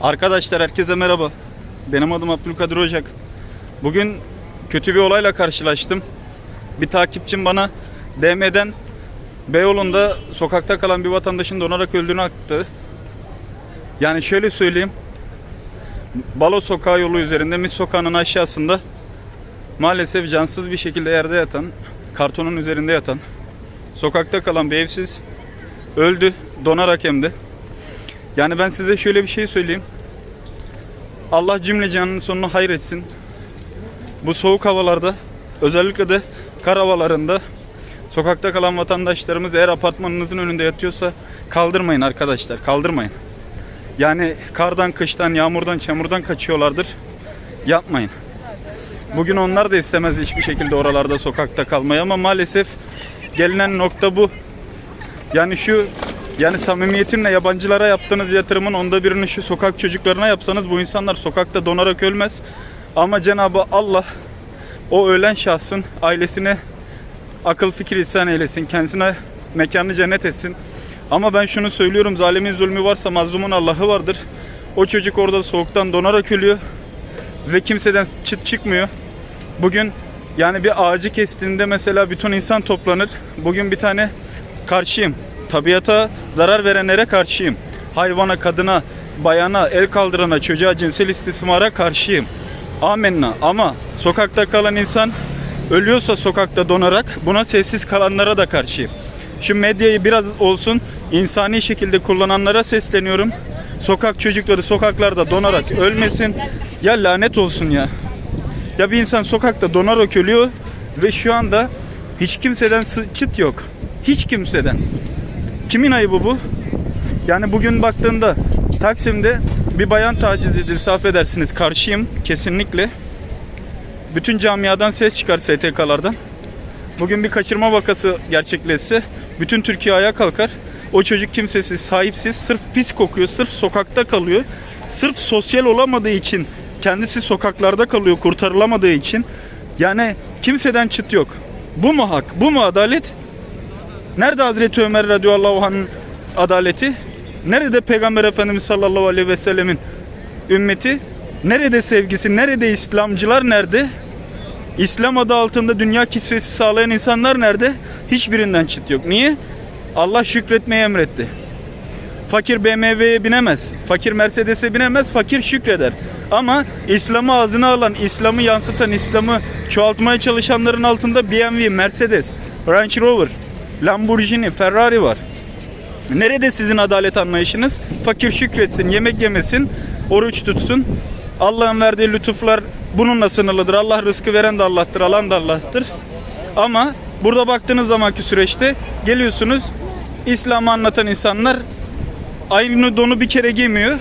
Arkadaşlar herkese merhaba. Benim adım Abdülkadir Ocak. Bugün kötü bir olayla karşılaştım. Bir takipçim bana DM'den Beyoğlu'nda sokakta kalan bir vatandaşın donarak öldüğünü attı. Yani şöyle söyleyeyim. Balo Sokağı yolu üzerinde Mis Sokağı'nın aşağısında maalesef cansız bir şekilde yerde yatan, kartonun üzerinde yatan, sokakta kalan bir evsiz öldü. Donarak hem de. Yani ben size şöyle bir şey söyleyeyim. Allah cümle canının sonunu hayretsin. Bu soğuk havalarda özellikle de kar havalarında sokakta kalan vatandaşlarımız eğer apartmanınızın önünde yatıyorsa kaldırmayın arkadaşlar kaldırmayın. Yani kardan, kıştan, yağmurdan, çamurdan kaçıyorlardır. Yapmayın. Bugün onlar da istemez hiçbir şekilde oralarda sokakta kalmayı ama maalesef gelinen nokta bu. Yani şu yani samimiyetimle yabancılara yaptığınız yatırımın onda birini şu sokak çocuklarına yapsanız bu insanlar sokakta donarak ölmez. Ama Cenab-ı Allah o ölen şahsın ailesine akıl fikir ihsan eylesin. Kendisine mekanı cennet etsin. Ama ben şunu söylüyorum zalimin zulmü varsa mazlumun Allah'ı vardır. O çocuk orada soğuktan donarak ölüyor. Ve kimseden çıt çıkmıyor. Bugün yani bir ağacı kestiğinde mesela bütün insan toplanır. Bugün bir tane karşıyım. Tabiata zarar verenlere karşıyım. Hayvana, kadına, bayana, el kaldırana, çocuğa cinsel istismara karşıyım. Amenna. Ama sokakta kalan insan ölüyorsa sokakta donarak buna sessiz kalanlara da karşıyım. Şu medyayı biraz olsun insani şekilde kullananlara sesleniyorum. Sokak çocukları sokaklarda donarak ölmesin. Ya lanet olsun ya. Ya bir insan sokakta donarak ölüyor ve şu anda hiç kimseden çıt yok. Hiç kimseden. Kimin ayıbı bu? Yani bugün baktığında Taksim'de bir bayan taciz edilse affedersiniz karşıyım kesinlikle. Bütün camiadan ses çıkar STK'lardan. Bugün bir kaçırma vakası gerçekleşse bütün Türkiye ayağa kalkar. O çocuk kimsesiz, sahipsiz, sırf pis kokuyor, sırf sokakta kalıyor. Sırf sosyal olamadığı için kendisi sokaklarda kalıyor, kurtarılamadığı için. Yani kimseden çıt yok. Bu mu hak? Bu mu adalet? Nerede Hazreti Ömer radıyallahu anh'ın adaleti? Nerede Peygamber Efendimiz sallallahu aleyhi ve sellemin ümmeti? Nerede sevgisi? Nerede İslamcılar nerede? İslam adı altında dünya kisvesi sağlayan insanlar nerede? Hiçbirinden çıt yok. Niye? Allah şükretmeyi emretti. Fakir BMW'ye binemez. Fakir Mercedes'e binemez. Fakir şükreder. Ama İslam'ı ağzına alan, İslam'ı yansıtan, İslam'ı çoğaltmaya çalışanların altında BMW, Mercedes, Range Rover, Lamborghini, Ferrari var. Nerede sizin adalet anlayışınız? Fakir şükretsin, yemek yemesin, oruç tutsun. Allah'ın verdiği lütuflar bununla sınırlıdır. Allah rızkı veren de Allah'tır, alan da Allah'tır. Ama burada baktığınız zamanki süreçte geliyorsunuz İslam'ı anlatan insanlar aynı donu bir kere giymiyor.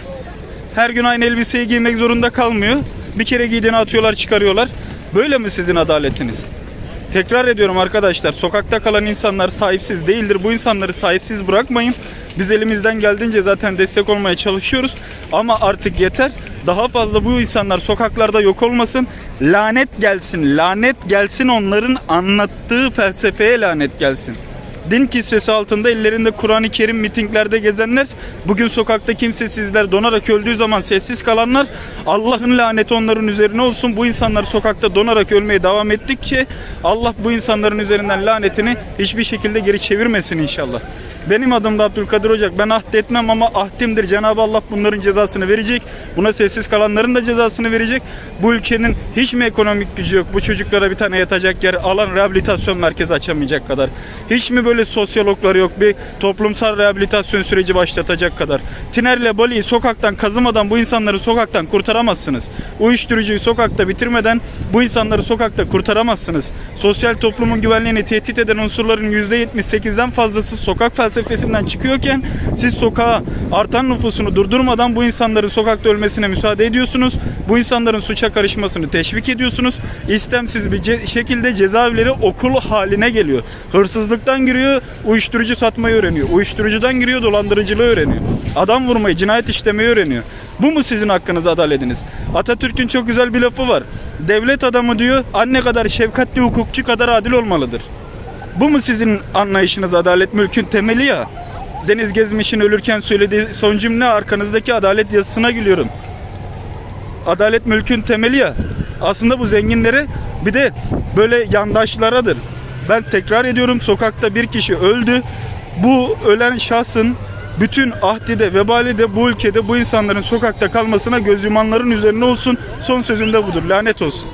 Her gün aynı elbiseyi giymek zorunda kalmıyor. Bir kere giydiğini atıyorlar çıkarıyorlar. Böyle mi sizin adaletiniz? Tekrar ediyorum arkadaşlar sokakta kalan insanlar sahipsiz değildir. Bu insanları sahipsiz bırakmayın. Biz elimizden geldiğince zaten destek olmaya çalışıyoruz. Ama artık yeter. Daha fazla bu insanlar sokaklarda yok olmasın. Lanet gelsin. Lanet gelsin onların anlattığı felsefeye lanet gelsin. Din kisvesi altında ellerinde Kur'an-ı Kerim mitinglerde gezenler, bugün sokakta kimsesizler donarak öldüğü zaman sessiz kalanlar, Allah'ın laneti onların üzerine olsun. Bu insanlar sokakta donarak ölmeye devam ettikçe Allah bu insanların üzerinden lanetini hiçbir şekilde geri çevirmesin inşallah. Benim adım da Abdülkadir Ocak. Ben ahdetmem ama ahdimdir. Cenab-ı Allah bunların cezasını verecek. Buna sessiz kalanların da cezasını verecek. Bu ülkenin hiç mi ekonomik gücü yok? Bu çocuklara bir tane yatacak yer alan rehabilitasyon merkezi açamayacak kadar. Hiç mi böyle sosyologlar yok? Bir toplumsal rehabilitasyon süreci başlatacak kadar. Tinerle Bali'yi sokaktan kazımadan bu insanları sokaktan kurtaramazsınız. Uyuşturucuyu sokakta bitirmeden bu insanları sokakta kurtaramazsınız. Sosyal toplumun güvenliğini tehdit eden unsurların %78'den fazlası sokak felsefesinden çıkıyorken siz sokağa artan nüfusunu durdurmadan bu insanların sokakta ölmesine müsaade ediyorsunuz. Bu insanların suça karışmasını teşvik ediyorsunuz. İstemsiz bir ce- şekilde cezaevleri okul haline geliyor. Hırsızlıktan giriyor, uyuşturucu satmayı öğreniyor. Uyuşturucudan giriyor, dolandırıcılığı öğreniyor. Adam vurmayı, cinayet işlemeyi öğreniyor. Bu mu sizin hakkınız adaletiniz? Atatürk'ün çok güzel bir lafı var. Devlet adamı diyor, anne kadar şefkatli hukukçu kadar adil olmalıdır. Bu mu sizin anlayışınız adalet mülkün temeli ya? Deniz Gezmiş'in ölürken söylediği son cümle arkanızdaki adalet yazısına gülüyorum. Adalet mülkün temeli ya. Aslında bu zenginlere bir de böyle yandaşlaradır. Ben tekrar ediyorum sokakta bir kişi öldü. Bu ölen şahsın bütün ahdi de vebali de bu ülkede bu insanların sokakta kalmasına göz yumanların üzerine olsun. Son sözüm de budur. Lanet olsun.